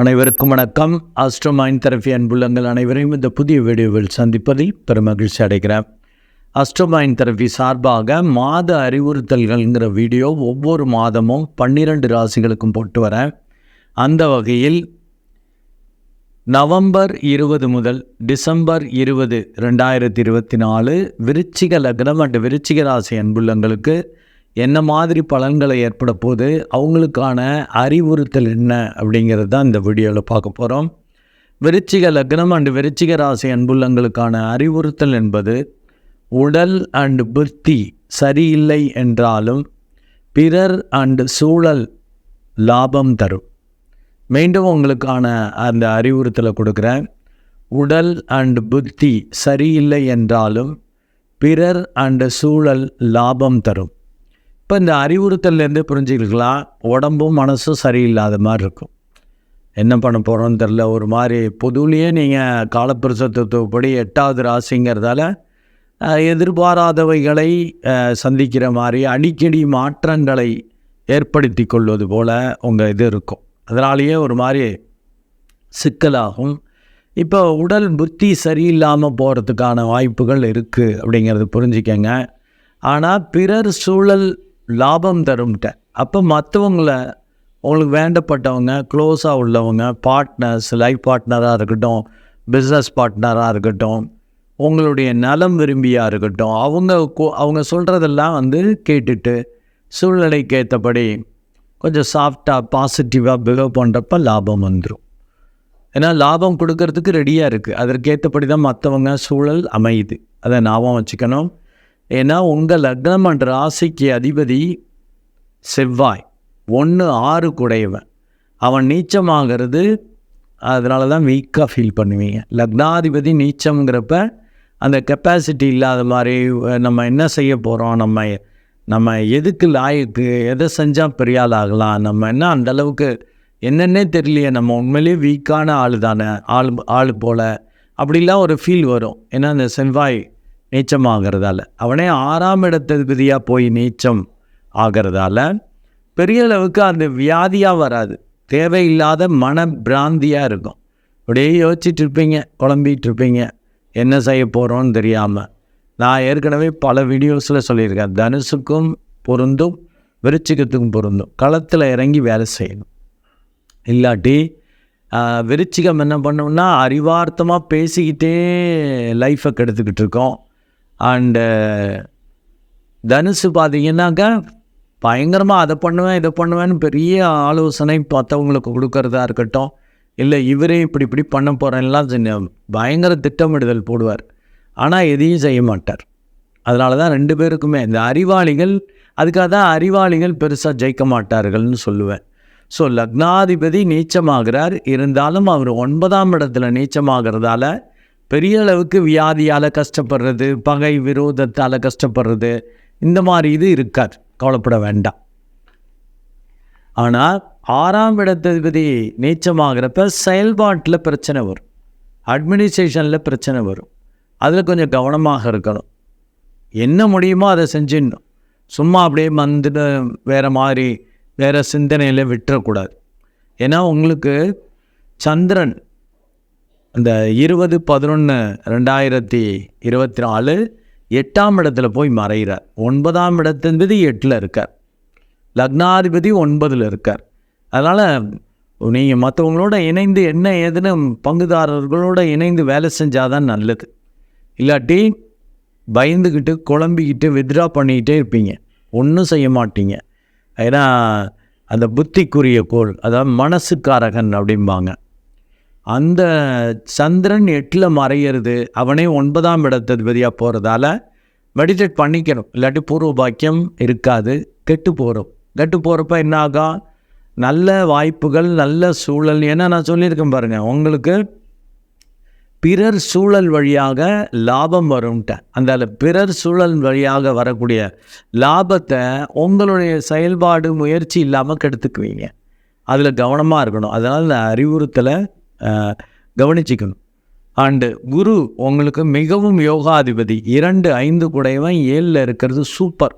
அனைவருக்கும் வணக்கம். அஸ்ட்ரோமைன் தெரபி அன்புள்ளங்கள் அனைவரையும் இந்த புதிய வீடியோவில் சந்திப்பதில் பெருமகிழ்ச்சி அடைகிறேன். அஸ்ட்ரோமைன் தெரபி சார்பாக மாத அறிவுறுத்தல்கள்ங்கிற வீடியோ ஒவ்வொரு மாதமும் பன்னிரண்டு ராசிகளுக்கும் போட்டு வரேன். அந்த வகையில் நவம்பர் இருபது முதல் டிசம்பர் இருபது ரெண்டாயிரத்தி இருபத்தி நாலு விருச்சிக லக்னம் அண்ட் விருச்சிக ராசி அன்புள்ளங்களுக்கு என்ன மாதிரி பலன்களை ஏற்பட போது அவங்களுக்கான அறிவுறுத்தல் என்ன அப்படிங்கிறது தான் இந்த வீடியோவில் பார்க்க போகிறோம் விருச்சிக லக்னம் அண்டு விருச்சிக ராசி அன்புள்ளங்களுக்கான அறிவுறுத்தல் என்பது உடல் அண்டு புத்தி சரியில்லை என்றாலும் பிறர் அண்டு சூழல் லாபம் தரும். மீண்டும் உங்களுக்கான அந்த அறிவுறுத்தலை கொடுக்குறேன். உடல் அண்டு புத்தி சரியில்லை என்றாலும் பிறர் அண்டு சூழல் லாபம் தரும். இப்போ இந்த அறிவுறுத்தல்லேருந்து புரிஞ்சுக்கலாம் உடம்பும் மனசும் சரியில்லாத மாதிரி இருக்கும் என்ன பண்ண போகிறோன்னு தெரில ஒரு மாதிரி பொதுலேயே நீங்கள் காலப்பிரசத்துவப்படி எட்டாவது ராசிங்கிறதால எதிர்பாராதவைகளை சந்திக்கிற மாதிரி அடிக்கடி மாற்றங்களை ஏற்படுத்தி கொள்வது போல் உங்கள் இது இருக்கும். அதனாலேயே ஒரு மாதிரி சிக்கலாகும். இப்போ உடல் புத்தி சரியில்லாமல் போகிறதுக்கான வாய்ப்புகள் இருக்குது அப்படிங்கிறது புரிஞ்சுக்கங்க. ஆனால் பிறர் சூழல் லாபம் தரும்ட்ட. அப்போ மற்றவங்கள உங்களுக்கு வேண்டப்பட்டவங்க க்ளோஸாக உள்ளவங்க பார்ட்னர்ஸ் லைஃப் பார்ட்னராக இருக்கட்டும் பிஸ்னஸ் பார்ட்னராக இருக்கட்டும் உங்களுடைய நலம் விரும்பியாக இருக்கட்டும் அவங்க அவங்க சொல்கிறதெல்லாம் வந்து கேட்டுட்டு சூழ்நிலைக்கு ஏற்றபடி கொஞ்சம் சாஃப்டாக பாசிட்டிவாக பிஹேவ் பண்ணுறப்ப லாபம் வந்துடும் ஏன்னா லாபம் கொடுக்கறதுக்கு ரெடியாக இருக்குது அதற்கேற்றபடி தான் மற்றவங்க சூழல் அமையுது. அதை ஞாபகம் வச்சுக்கணும். ஏன்னா உங்கள் லக்னம் என்ற ராசிக்கு அதிபதி செவ்வாய். ஒன்று ஆறு குடையவன். அவன் நீச்சமாகிறது அதனால தான் வீக்காக ஃபீல் பண்ணுவீங்க. லக்னாதிபதி நீச்சம்ங்கிறப்ப அந்த கெப்பாசிட்டி இல்லாத மாதிரி நம்ம என்ன செய்ய போகிறோம் நம்ம நம்ம எதுக்கு லாயக்கு எதை செஞ்சால் பெரிய ஆள் ஆகலாம் நம்ம என்ன அந்தளவுக்கு என்னென்னே தெரியலையே நம்ம உண்மையிலேயே வீக்கான ஆள் தானே ஆள் ஆள் போல். அப்படிலாம் ஒரு ஃபீல் வரும். ஏன்னா அந்த செவ்வாய் நீச்சம் ஆகிறதால அவனே ஆறாம் இடத்ததிபதியாக போய் நீச்சம் ஆகிறதால பெரிய அளவுக்கு அந்த வியாதியாக வராது. தேவையில்லாத மன பிராந்தியாக இருக்கும். அப்படியே யோசிச்சுட்டு இருப்பீங்க குழம்பிகிட்டு இருப்பீங்க என்ன செய்ய போகிறோன்னு தெரியாமல் நான் ஏற்கனவே பல வீடியோஸில் சொல்லியிருக்கேன் தனுசுக்கும் பொருந்தும் விருச்சிகத்துக்கும் பொருந்தும். களத்தில் இறங்கி வேலை செய்யணும். இல்லாட்டி விருச்சிகம் என்ன பண்ணோம்னா அறிவார்த்தமாக பேசிக்கிட்டே லைஃப்பை கெடுத்துக்கிட்டு இருக்கோம் அண்டு uh, தனுசு பார்த்தீங்கன்னாக்கா பயங்கரமாக அதை பண்ணுவேன் இதை பண்ணுவேன்னு பெரிய ஆலோசனை மற்றவங்களுக்கு கொடுக்கறதா இருக்கட்டும். இல்லை இவரே இப்படி இப்படி பண்ண போகிறேன்லாம் சின்ன பயங்கர திட்டமிடுதல் போடுவார். ஆனால் எதையும் செய்ய மாட்டார். அதனால தான் ரெண்டு பேருக்குமே இந்த அறிவாளிகள் அதுக்காக தான் அறிவாளிகள் பெருசாக ஜெயிக்க மாட்டார்கள்னு சொல்லுவேன். ஸோ லக்னாதிபதி நீச்சமாகிறார். இருந்தாலும் அவர் ஒன்பதாம் இடத்துல நீச்சமாகிறதால பெரிய அளவுக்கு வியாதியால் கஷ்டப்படுறது பகை விரோதத்தால் கஷ்டப்படுறது இந்த மாதிரி இது இருக்காது. கவலைப்பட வேண்டாம். ஆனால் ஆறாம் இடத்ததிபதி நீச்சமாகிறப்ப செயல்பாட்டில் பிரச்சனை வரும். அட்மினிஸ்ட்ரேஷனில் பிரச்சனை வரும். அதில் கொஞ்சம் கவனமாக இருக்கணும். என்ன முடியுமோ அதை செஞ்சிடணும். சும்மா அப்படியே மந்திர வேறு மாதிரி வேறு சிந்தனையில் விட்டுறக்கூடாது. ஏன்னா உங்களுக்கு சந்திரன் அந்த இருபது பதினொன்று ரெண்டாயிரத்தி இருபத்தி நாலு எட்டாம் இடத்துல போய் மறைகிறார். ஒன்பதாம் இடத்தின்பதி எட்டில் இருக்கார். லக்னாதிபதி ஒன்பதில் இருக்கார். அதனால் நீங்கள் மற்றவங்களோட இணைந்து என்ன ஏதுன்னு பங்குதாரர்களோட இணைந்து வேலை செஞ்சால் தான் நல்லது. இல்லாட்டி பயந்துக்கிட்டு குழம்பிக்கிட்டு வித்ட்ரா பண்ணிக்கிட்டே இருப்பீங்க. ஒன்றும் செய்ய மாட்டீங்க. ஏன்னா அந்த புத்திக்குரிய கோள் அதாவது மனசுக்காரகன் அப்படிம்பாங்க. அந்த சந்திரன் எட்டில் மறையிறது அவனே ஒன்பதாம் இடத்ததிபதியாக போகிறதால மெடிடேட் பண்ணிக்கணும். இல்லாட்டி பூர்வ பாக்கியம் இருக்காது கெட்டு போகிறோம் கெட்டு போகிறப்ப என்ன ஆகும் நல்ல வாய்ப்புகள் நல்ல சூழல். ஏன்னா நான் சொல்லியிருக்கேன் பாருங்கள் உங்களுக்கு பிறர் சூழல் வழியாக லாபம் வரும்ட்டேன் அந்த பிறர் சூழல் வழியாக வரக்கூடிய லாபத்தை உங்களுடைய செயல்பாடு முயற்சி இல்லாமல் கெடுத்துக்குவீங்க. அதில் கவனமாக இருக்கணும். அதனால் இந்த அறிவுறுத்தலை கவனிச்சிக்கணும். அண்டு குரு உங்களுக்கு மிகவும் யோகாதிபதி. இரண்டு ஐந்து குடையவன் ஏழில் இருக்கிறது சூப்பர்.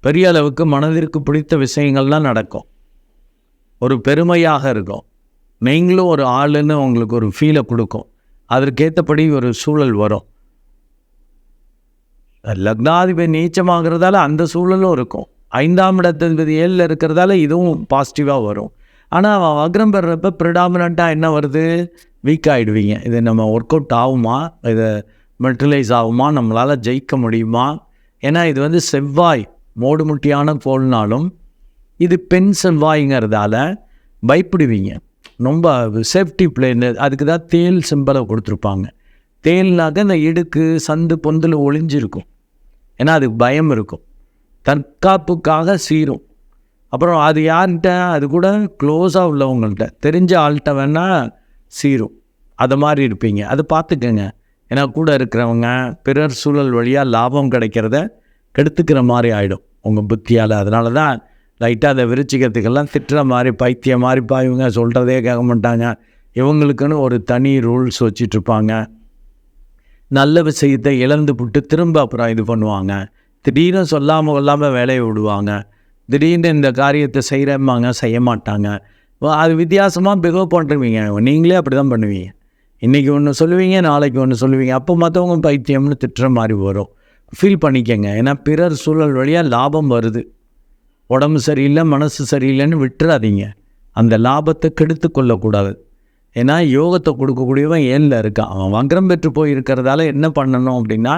பெரிய அளவுக்கு மனதிற்கு பிடித்த விஷயங்கள்லாம் நடக்கும். ஒரு பெருமையாக இருக்கும். நீங்களும் ஒரு ஆளுன்னு உங்களுக்கு ஒரு ஃபீலை கொடுக்கும். அதற்கேற்றபடி ஒரு சூழல் வரும். லக்னாதிபதி நீச்சமாகிறதால அந்த சூழலும் இருக்கும். ஐந்தாம் இடத்ததிபதி ஏழில் இருக்கிறதால இதுவும் பாசிட்டிவாக வரும். ஆனால் வக்ரம் பெறப்ப ப்ரிடாமினண்ட்டாக என்ன வருது? வீக் ஆகிடுவீங்க இது நம்ம ஒர்க் அவுட் ஆகுமா? இதை மெட்டலைஸ் ஆகுமா? நம்மளால் ஜெயிக்க முடியுமா? ஏன்னா இது வந்து செவ்வாய் மோடுமுட்டியான கோள்னாலும் இது பெண் செவ்வாய்ங்கிறதால பயப்படுவீங்க. ரொம்ப சேஃப்டி பிளேன் அதுக்கு தான் தேல் சிம்பலை கொடுத்துருப்பாங்க. தேல்னாக்க இந்த இடுக்கு சந்து பொந்தில் ஒளிஞ்சிருக்கும். ஏன்னா அதுக்கு பயம் இருக்கும். தற்காப்புக்காக சீரும். அப்புறம் அது யார்கிட்ட? அது கூட க்ளோஸாக உள்ளவங்கள்ட்ட. தெரிஞ்ச ஆள்கிட்ட வேணால் சீரும் அது மாதிரி இருப்பீங்க. அது பார்த்துக்கங்க. ஏன்னா கூட இருக்கிறவங்க பிறர் சூழல் வழியாக லாபம் கிடைக்கிறத கெடுத்துக்கிற மாதிரி ஆகிடும் உங்கள் புத்தியால். அதனால தான் லைட்டாக அதை விரிச்சிக்கிறதுக்கெல்லாம் திட்டுற மாதிரி பைத்திய மாதிரி பா இவங்க சொல்கிறதே கேட்க மாட்டாங்க. இவங்களுக்குன்னு ஒரு தனி ரூல்ஸ் வச்சிட்ருப்பாங்க நல்ல விஷயத்தை இழந்து விட்டு திரும்ப அப்புறம் இது பண்ணுவாங்க. திடீர்னு சொல்லாமல் கொள்ளாமல் வேலையை விடுவாங்க. திடீர்னு இந்த காரியத்தை செய்கிறம்பாங்க செய்ய மாட்டாங்க அது வித்தியாசமாக பிகவ் பண்ணுறீங்க நீங்களே அப்படி தான் பண்ணுவீங்க. இன்றைக்கி ஒன்று சொல்லுவீங்க நாளைக்கு ஒன்று சொல்லுவீங்க. அப்போ மற்றவங்க பைத்தியம்னு திட்டுற மாதிரி வரும். ஃபீல் பண்ணிக்கங்க. ஏன்னா பிறர் சூழல் வழியாக லாபம் வருது. உடம்பு சரியில்லை மனசு சரியில்லைன்னு விட்டுறாதீங்க. அந்த லாபத்தை கெடுத்து கொள்ளக்கூடாது. ஏன்னா யோகத்தை கொடுக்கக்கூடியவன் ஏழில் இருக்கான்? அவன் வங்கரம் பெற்று போய் இருக்கிறதால என்ன பண்ணணும் அப்படின்னா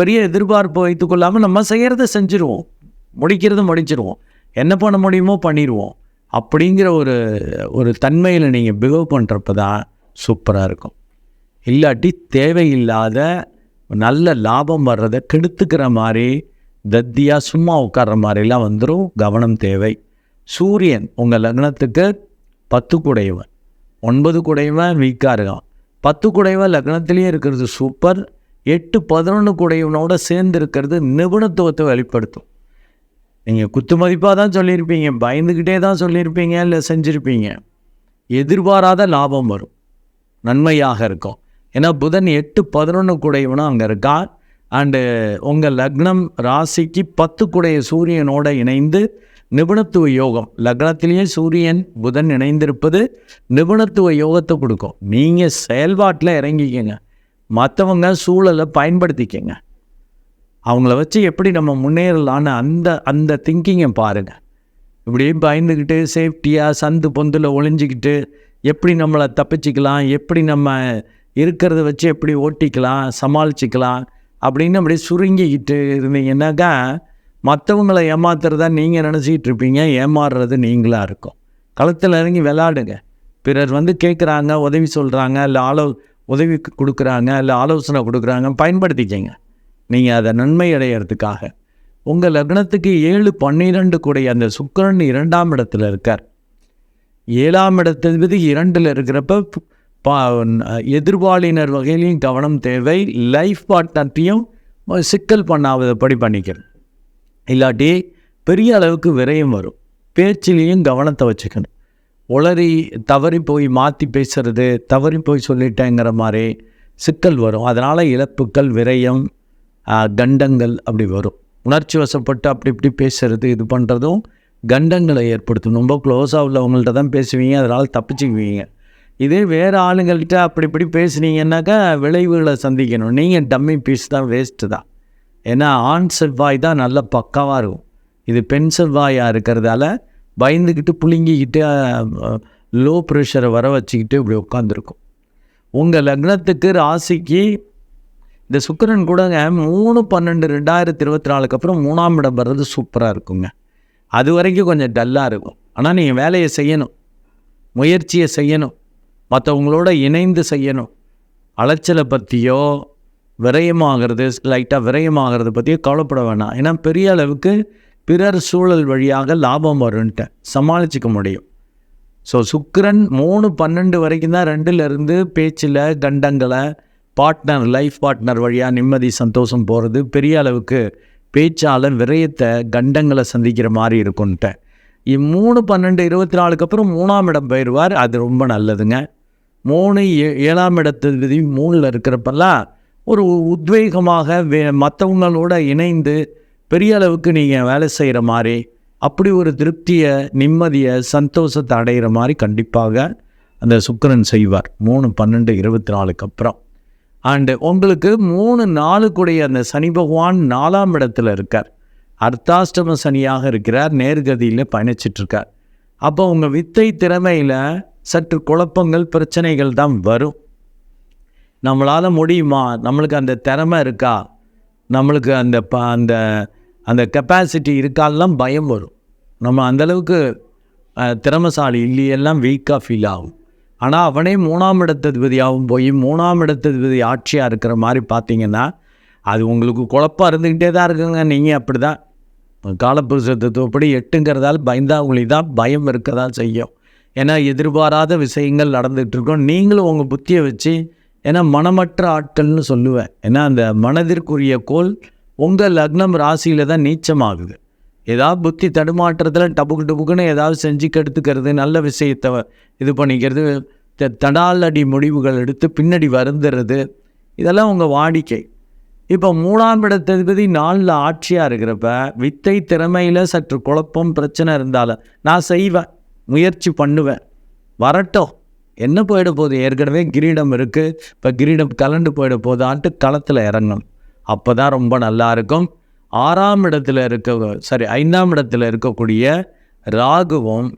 பெரிய எதிர்பார்ப்பு வைத்துக்கொள்ளாமல் நம்ம செய்கிறத செஞ்சுருவோம். முடிக்கிறத முடிச்சிருவோம் என்ன பண்ண முடியுமோ பண்ணிடுவோம். அப்படிங்கிற ஒரு ஒரு தன்மையில் நீங்கள் பிஹேவ் பண்ணுறப்ப தான் சூப்பராக இருக்கும். இல்லாட்டி தேவையில்லாத நல்ல லாபம் வர்றதை கெடுத்துக்கிற மாதிரி தத்தியாக சும்மா உட்கார்ற மாதிரிலாம் வந்துடும் கவனம் தேவை. சூரியன் உங்கள் லக்னத்துக்கு பத்து குடையவன். ஒன்பது குடையவன் வீக்காக இருக்கான். பத்து குடைவன் லக்னத்திலேயே இருக்கிறது சூப்பர். எட்டு பதினொன்று குடையவனோட சேர்ந்து இருக்கிறது நிபுணத்துவத்தை வெளிப்படுத்தும். நீங்கள் குத்து மதிப்பாக தான் சொல்லியிருப்பீங்க பயந்துக்கிட்டே தான் சொல்லியிருப்பீங்க இல்லை செஞ்சுருப்பீங்க. எதிர்பாராத லாபம் வரும். நன்மையாக இருக்கும். ஏன்னா புதன் எட்டு பதினொன்று குடையவனும் அங்கே இருக்கார் அண்டு உங்கள் லக்னம் ராசிக்கு பத்து குடைய சூரியனோட இணைந்து நிபுணத்துவ யோகம். லக்னத்திலேயே சூரியன் புதன் இணைந்திருப்பது நிபுணத்துவ யோகத்தை கொடுக்கும். நீங்கள் செயல்பாட்டில் இறங்கிக்கங்க. மற்றவங்க சூழலை பயன்படுத்திக்கங்க. அவங்கள வச்சு எப்படி நம்ம முன்னேறலான்னு அந்த அந்த திங்கிங்கை பாருங்கள் இப்படியே பயந்துக்கிட்டு சேஃப்டியாக சந்து பொந்தில் ஒளிஞ்சிக்கிட்டு எப்படி நம்மளை தப்பிச்சிக்கலாம் எப்படி நம்ம இருக்கிறத வச்சு எப்படி ஓட்டிக்கலாம் சமாளிச்சிக்கலாம் அப்படின்னு அப்படியே சுருங்கிக்கிட்டு இருந்தீங்கன்னாக்கா மற்றவங்களை ஏமாத்துறதா நீங்கள் நினச்சிக்கிட்டு இருப்பீங்க ஏமாறுறது நீங்களாக இருக்கும். களத்தில் இறங்கி விளாடுங்க பிறர் வந்து கேட்குறாங்க உதவி சொல்கிறாங்க இல்லை ஆலோ உதவி கொடுக்குறாங்க இல்லை ஆலோசனை கொடுக்குறாங்க பயன்படுத்திக்கங்க. நீங்கள் அதை நன்மை அடையிறதுக்காக. உங்கள் லக்னத்துக்கு ஏழு பன்னிரெண்டு கூடிய அந்த சுக்கிரன் இரண்டாம் இடத்துல இருக்கார். ஏழாம் இடத்ததிபதி இரண்டில் இருக்கிறப்ப பா எதிர்பாலினர் வகையிலையும் கவனம் தேவை. லைஃப் பார்ட்னர்ட்டையும் சிக்கல் பண்ணாதபடி பண்ணிக்கணும். இல்லாட்டி பெரிய அளவுக்கு விரயம் வரும். பேச்சிலையும் கவனத்தை வச்சுக்கணும். உளறி தவறி போய் மாற்றி பேசுறது தவறி போய் சொல்லிட்டேங்கிற மாதிரி சிக்கல் வரும். அதனால் இழப்புக்கள் விரயம் கண்டங்கள் அப்படி வரும். உணர்ச்சி வசப்பட்டு அப்படி இப்படி பேசுகிறது இது பண்ணுறதும் கண்டங்களை ஏற்படுத்தும். ரொம்ப க்ளோஸாக உள்ளவங்கள்ட்ட தான் பேசுவீங்க அதனால் தப்பிச்சுக்குவீங்க. இதே வேறு ஆளுங்கள்கிட்ட அப்படி இப்படி பேசுனீங்கன்னாக்கா விளைவுகளை சந்திக்கணும். நீங்கள் டம்மி பீஸ் தான் வேஸ்ட்டு தான். ஏன்னா ஆண் செவ்வாய் தான் நல்ல பக்காவாக இருக்கும். இது பெண் செவ்வாயாக இருக்கிறதால பயந்துக்கிட்டு புழுங்கிக்கிட்டு லோ ப்ரெஷரை வர வச்சுக்கிட்டு இப்படி உட்காந்துருக்கும் உங்கள் லக்னத்துக்கு ராசிக்கு இந்த சுக்கிரன் கூடங்க மூணு பன்னெண்டு ரெண்டாயிரத்தி இருபத்தி நாலுக்கு அப்புறம் மூணாம் இடம் வர்றது சூப்பராக இருக்குங்க. அது வரைக்கும் கொஞ்சம் டல்லாக இருக்கும். ஆனால் நீங்கள் வேலையை செய்யணும். முயற்சியை செய்யணும். மற்றவங்களோட இணைந்து செய்யணும். அலைச்சலை பற்றியோ விரயமாகிறது லைட்டாக விரயமாகிறது பற்றியோ கவலைப்பட வேணாம். ஏன்னா பெரிய அளவுக்கு பிறர் சூழல் வழியாக லாபம் வரும்ன்ட்டு சமாளிச்சுக்க முடியும். ஸோ சுக்கரன் மூணு பன்னெண்டு வரைக்கும் தான் ரெண்டுலேருந்து பேச்சில் கண்டங்களை பார்ட்னர் லைஃப் பார்ட்னர் வழியாக நிம்மதி சந்தோஷம் போகிறது பெரிய அளவுக்கு பேச்சாளர் விரயத்தை கண்டங்களை சந்திக்கிற மாதிரி இருக்குன்ட்டு இம்மூணு பன்னெண்டு இருபத்தி நாலுக்கு அப்புறம் மூணாம் இடம் போயிடுவார். அது ரொம்ப நல்லதுங்க. மூணு ஏ ஏழாம் இடத்து மூணில் இருக்கிறப்பெல்லாம் ஒரு உத்வேகமாக வே மற்றவங்களோட இணைந்து பெரிய அளவுக்கு நீங்கள் வேலை செய்கிற மாதிரி அப்படி ஒரு திருப்தியை நிம்மதியை சந்தோஷத்தை அடைகிற மாதிரி கண்டிப்பாக அந்த சுக்கரன் செய்வார். மூணு பன்னெண்டு இருபத்தி நாலுக்கு அப்புறம். அண்டு உங்களுக்கு மூணு நாளுக்குடைய அந்த சனி பகவான் நாலாம் இடத்துல இருக்கார். அர்த்தாஷ்டம சனியாக இருக்கிறார். நேர்கதியில் பயணிச்சிட்ருக்கார். அப்போ உங்கள் வித்தை திறமையில் சற்று குழப்பங்கள் பிரச்சனைகள் தான் வரும். நம்மளால் முடியுமா? நம்மளுக்கு அந்த திறமை இருக்கா? நம்மளுக்கு அந்த ப அந்த அந்த கெப்பாசிட்டி இருக்காலாம் பயம் வரும். நம்ம அந்தளவுக்கு திறமசாலி இல்லையெல்லாம் வீக்காக ஃபீல் ஆகும். ஆனால் அவனே மூணாம் இடத்ததிபதியாகவும் போய் மூணாம் இடத்ததிபதி ஆட்சியாக இருக்கிற மாதிரி பார்த்தீங்கன்னா அது உங்களுக்கு குழப்பம் இருந்துக்கிட்டே தான் இருக்குங்க. நீங்கள் அப்படி தான் காலப்புருஷத்துவப்படி எட்டுங்கிறதால் பயந்தாங்குழி தான் பயம் இருக்க தான் செய்யும். ஏன்னா எதிர்பாராத விஷயங்கள் நடந்துகிட்ருக்கோம் நீங்களும் உங்கள் புத்தியை வச்சு ஏன்னா மனமற்ற ஆட்கள்னு சொல்லுவேன். ஏன்னா அந்த மனதிற்குரிய கோல் உங்கள் லக்னம் ராசியில் தான் நீச்சமாகுது. ஏதாவது புத்தி தடுமாற்றத்தில் டபுக்கு டபுக்குன்னு ஏதாவது செஞ்சு கெடுத்துக்கிறது நல்ல விஷயத்தை இது பண்ணிக்கிறது த- தடாலடி முடிவுகள் எடுத்து பின்னாடி வருந்துறது இதெல்லாம் உங்கள் வாடிக்கை. இப்போ மூணாம் இடத்ததிபதி நாளில் ஆட்சியாக இருக்கிறப்ப வித்தை திறமையில் சற்று குழப்பம் பிரச்சனை இருந்தாலும் நான் செய்வேன் முயற்சி பண்ணுவேன். வரட்டும். என்ன போயிட போகுது? ஏற்கனவே கிரீடம் இருக்குது இப்போ கிரீடம் கலண்டு போயிட போதான்ட்டு களத்தில் இறங்கணும். அப்போ தான் ரொம்ப நல்லா இருக்கும். ஆறாம் இடத்துல இருக்க சாரி ஐந்தாம் இடத்துல இருக்கக்கூடிய ராகுவும்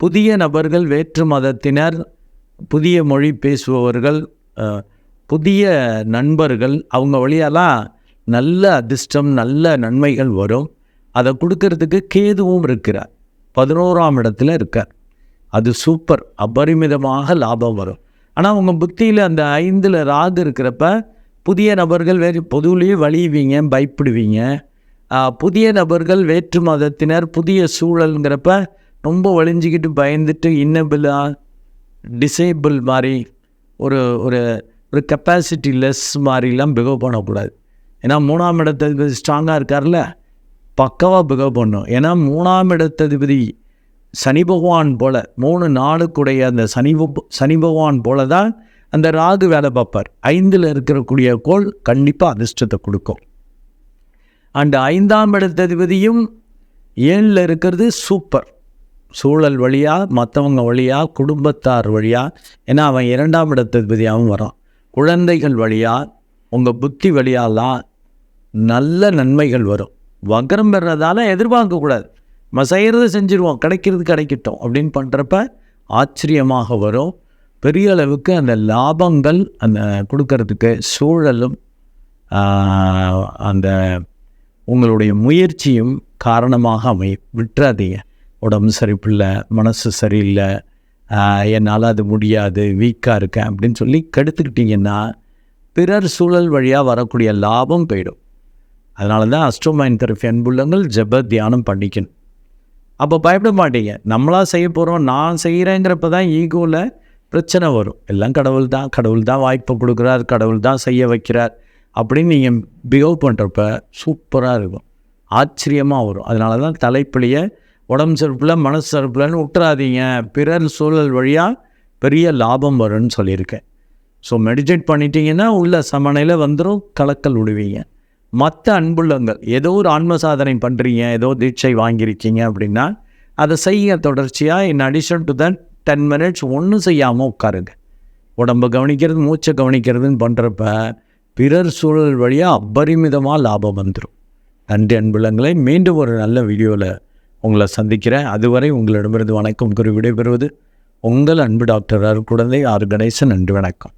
புதிய நபர்கள் வேற்று மதத்தினர் புதிய மொழி பேசுபவர்கள் புதிய நண்பர்கள் அவங்க வழியெல்லாம் நல்ல அதிர்ஷ்டம் நல்ல நன்மைகள் வரும். அதை கொடுக்கறதுக்கு கேதுவும் இருக்கிறார். பதினோராம் இடத்துல இருக்கார். அது சூப்பர் அபரிமிதமாக லாபம் வரும். ஆனால் உங்கள் புத்தியில் அந்த ஐந்தில் ராகு இருக்கிறப்ப புதிய நபர்கள் வேறு பொதுவிலேயே வழியுவீங்க பயப்படுவீங்க. புதிய நபர்கள் வேற்று மதத்தினர் புதிய சூழலுங்கிறப்ப ரொம்ப வழிஞ்சிக்கிட்டு பயந்துட்டு இன்னபிளா டிசேபிள் மாதிரி ஒரு ஒரு ஒரு கெப்பாசிட்டி லெஸ் மாதிரிலாம் பிகவ் பண்ணக்கூடாது. ஏன்னா மூணாம் இடத்ததிபதி ஸ்ட்ராங்காக இருக்கார்ல பக்கவாக பிகவ் பண்ணும். ஏன்னா மூணாம் இடத்ததிபதி சனி பகவான் போல் மூணு நாளுக்குடைய அந்த சனி சனி பகவான் போல தான் அந்த ராகு வேலை பார்ப்பார். ஐந்தில் இருக்கக்கூடிய கோள் கண்டிப்பாக அதிர்ஷ்டத்தை கொடுக்கும். அண்டு ஐந்தாம் இடத்ததிபதியும் ஏழில் இருக்கிறது சூப்பர். சூழல் வழியாக மற்றவங்க வழியாக குடும்பத்தார் வழியாக ஏன்னா அவன் இரண்டாம் இடத்ததிபதியாகவும் வரான். குழந்தைகள் வழியாக உங்கள் புத்தி வழியாலாம் நல்ல நன்மைகள் வரும். வக்கரம் பெறதால எதிர்பார்க்கக்கூடாது. நம்ம செய்கிறது செஞ்சுருவோம் கிடைக்கிறது கிடைக்கட்டும் அப்படின்னு பண்ணுறப்ப ஆச்சரியமாக வரும். பெரிய அளவுக்கு அந்த லாபங்கள் அந்த கொடுக்கறதுக்கு சூழலும் அந்த உங்களுடைய முயற்சியும் காரணமாக அமையும் விட்டுறாதீங்க. உடம்பு சரிப்பில்லை மனசு சரியில்லை என்னால் அது முடியாது வீக்காக இருக்கேன் அப்படின்னு சொல்லி கெடுத்துக்கிட்டிங்கன்னா பிறர் சூழல் வழியாக வரக்கூடிய லாபம் போயிடும். அதனால தான் அஸ்ட்ரோமைன் தெரப்பி அன்புள்ளங்கள் ஜப தியானம் பண்ணிக்கணும். அப்போ பயப்பட மாட்டீங்க. நம்மளாக செய்ய போகிறோம் நான் செய்கிறேங்கிறப்ப தான் ஈகோவில் பிரச்சனை வரும். எல்லாம் கடவுள் தான் கடவுள் தான் வாய்ப்பு கொடுக்குறார் கடவுள் தான் செய்ய வைக்கிறார். அப்படின்னு நீங்கள் பிஹேவ் பண்ணுறப்ப சூப்பராக இருக்கும். ஆச்சரியமாக வரும். அதனால தான் தலைப்பிலேயே உடம்பு சிறப்பில் மனசு சிறப்புலன்னு விட்டுறாதீங்க பிறர் சூழல் வழியாக பெரிய லாபம் வரும்னு சொல்லியிருக்கேன். ஸோ மெடிடேட் பண்ணிட்டீங்கன்னா உள்ள சமநிலை வந்துடும் கலக்கல் விடுவீங்க. மற்ற அன்புள்ளங்கள் ஏதோ ஒரு ஆன்ம சாதனை பண்ணுறீங்க ஏதோ தீட்சை வாங்கியிருக்கீங்க அப்படின்னா அதை செய்ய தொடர்ச்சியாக in addition to that ten minutes ஒன்றும் செய்யாமல் உட்காருங்க. உடம்பை கவனிக்கிறது மூச்சை கவனிக்கிறதுன்னு பண்ணுறப்ப பிறர் சூழல் வழியாக அபரிமிதமாக லாபம் வந்துடும் நன்றி அன்புலங்களை மீண்டும் ஒரு நல்ல வீடியோவில் உங்களை சந்திக்கிறேன். அதுவரை உங்களிடமிருந்து வணக்கம் குறி விடைபெறுவது உங்கள் அன்பு டாக்டர் அருள் குழந்தை ஆர். கணேசன். நன்றி வணக்கம்.